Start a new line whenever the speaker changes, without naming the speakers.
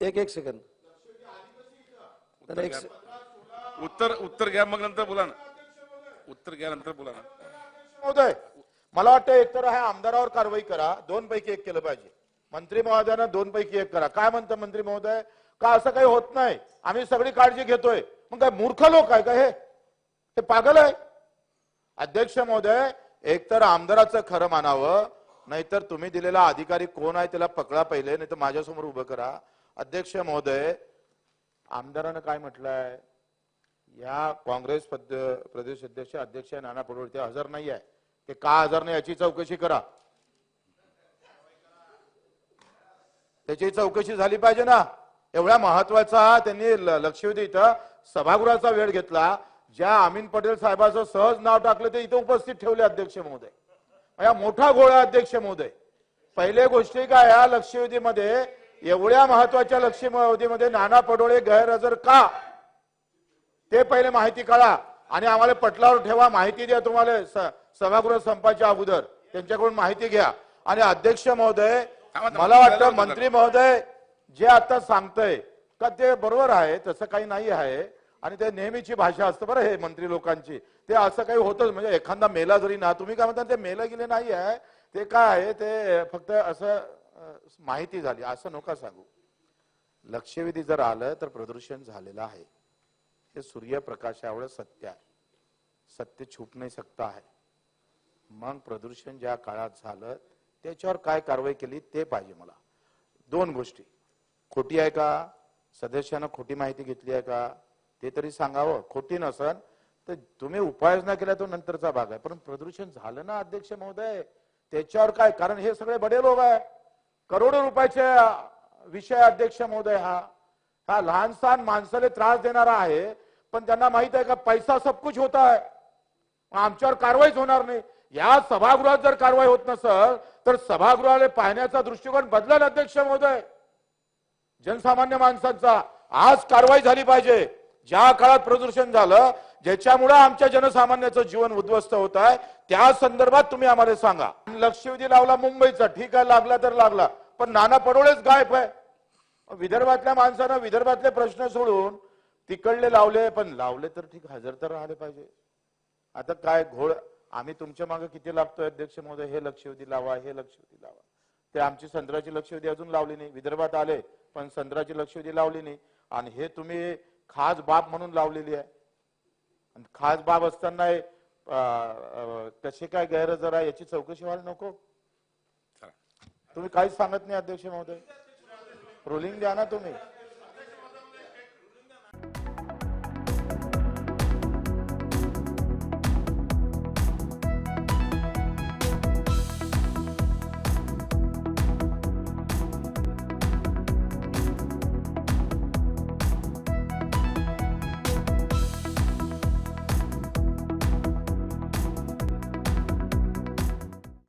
एक एक सेकंद एक से-
उत्तर उत्तर घ्या मग नंतर बोला ना. उत्तर घ्या नंतर बोला ना.
महोदय मला वाटतं एकतर ह्या आमदारावर कारवाई करा. दोन पैकी एक केलं पाहिजे. मंत्री महोदयानं दोन पैकी एक करा. काय म्हणतं मंत्री महोदय? का असं काही होत नाही? आम्ही सगळी काळजी घेतोय. मग काय मूर्ख लोक आहे का हे? हे पागल आहे? अध्यक्ष महोदय एकतर आमदाराचं खरं मानावं नाहीतर तुम्ही दिलेला अधिकारी कोण आहे त्याला पकडा पहिले नाही तर माझ्यासमोर उभं करा. अध्यक्ष महोदय आमदारानं काय म्हटलंय? या काँग्रेस प्रदेश अध्यक्ष अध्यक्ष नाना पटोले ते हजर नाही आहे ते का हजर नाही याची चौकशी करा. त्याची चौकशी झाली पाहिजे ना. एवढ्या महत्त्वाचा त्यांनी ल- लक्षवेधी इथं सभागृहाचा वेळ घेतला. ज्या अमीन पटेल साहेबाचं सहज नाव टाकलं ते इथं उपस्थित ठेवले अध्यक्ष महोदय. या मोठा गोळा अध्यक्ष महोदय. पहिले गोष्टी काय या लक्षवेधीमध्ये एवढ्या महत्त्वाच्या लक्षवेधीमध्ये नाना पडोळे गैरहजर का? ते पहिले माहिती काढा आणि आम्हाला पटलावर ठेवा. माहिती द्या तुम्हाला सभागृह संपाच्या अगोदर. त्यांच्याकडून माहिती घ्या. आणि अध्यक्ष महोदय. मला वाटतं. मंत्री महोदय जे आता सांगतय का ते बरोबर आहे तसं काही नाही आहे. आणि ते नेहमीची भाषा असतं बरं हे मंत्री लोकांची. ते असं काही होतच. म्हणजे एखादा मेला जरी ना तुम्ही काय म्हणता ते मेला गेले नाही आहे. ते काय आहे ते फक्त असं माहिती झाली. असं नका सांगू. लक्षवेधी जर आलं तर प्रदूषण झालेलं आहे. हे सूर्यप्रकाशावर सत्य आहे. सत्य छुप नाही सकता आहे. मग प्रदूषण ज्या काळात झालं त्याच्यावर काय कारवाई केली ते पाहिजे मला. दोन गोष्टी. खोटी आहे का? सदस्यानं खोटी माहिती घेतली आहे का? ते तरी सांगावं. खोटी नसन तर तुम्ही उपाययोजना केल्या तो नंतरचा भाग आहे. पण प्रदूषण झालं ना अध्यक्ष महोदय? त्याच्यावर काय? कारण हे सगळे बडे लोक आहे. करोडो रुपयाचे विषय अध्यक्ष महोदय हा. हा लहान सहान माणसाला त्रास देणारा आहे पण त्यांना माहीत आहे का पैसा सब कुछ होता है. आमच्यावर कारवाईच होणार नाही. या सभागृहात जर कारवाई होत नसल तर सभागृहाला पाहण्याचा दृष्टिकोन बदलेल अध्यक्ष महोदय. जनसामान्य माणसांचा आज कारवाई झाली पाहिजे. ज्या काळात प्रदूषण झालं ज्याच्यामुळे आमच्या जनसामान्याचं जीवन उद्ध्वस्त होत आहे त्या संदर्भात तुम्ही आम्हाला सांगा. लक्षवेधी लावला मुंबईचा ठीक आहे लागला तर लागला. पण नाना पडोळेच गायब आहे. विदर्भातल्या माणसानं विदर्भातले प्रश्न सोडून तिकडले लावले पण लावले तर ठीक हजर तर राहिले पाहिजे. आता काय घोळ आम्ही तुमच्या मागे किती लागतोय अध्यक्ष महोदय? हे लक्षवेधी लावा हे लक्षवेधी लावा. ते आमची संत्र्याची लक्षवेधी अजून लावली नाही. विदर्भात आले पण संत्र्याची लक्षवेधी लावली नाही. आणि हे तुम्ही खास बाब म्हणून लावलेली आहे. आणि खास बाब असताना कसे काय गैरहजर आहे याची चौकशी व्हायला नको. तुम्ही काहीच सांगत नाही अध्यक्ष महोदय. रुलिंग द्या ना तुम्ही.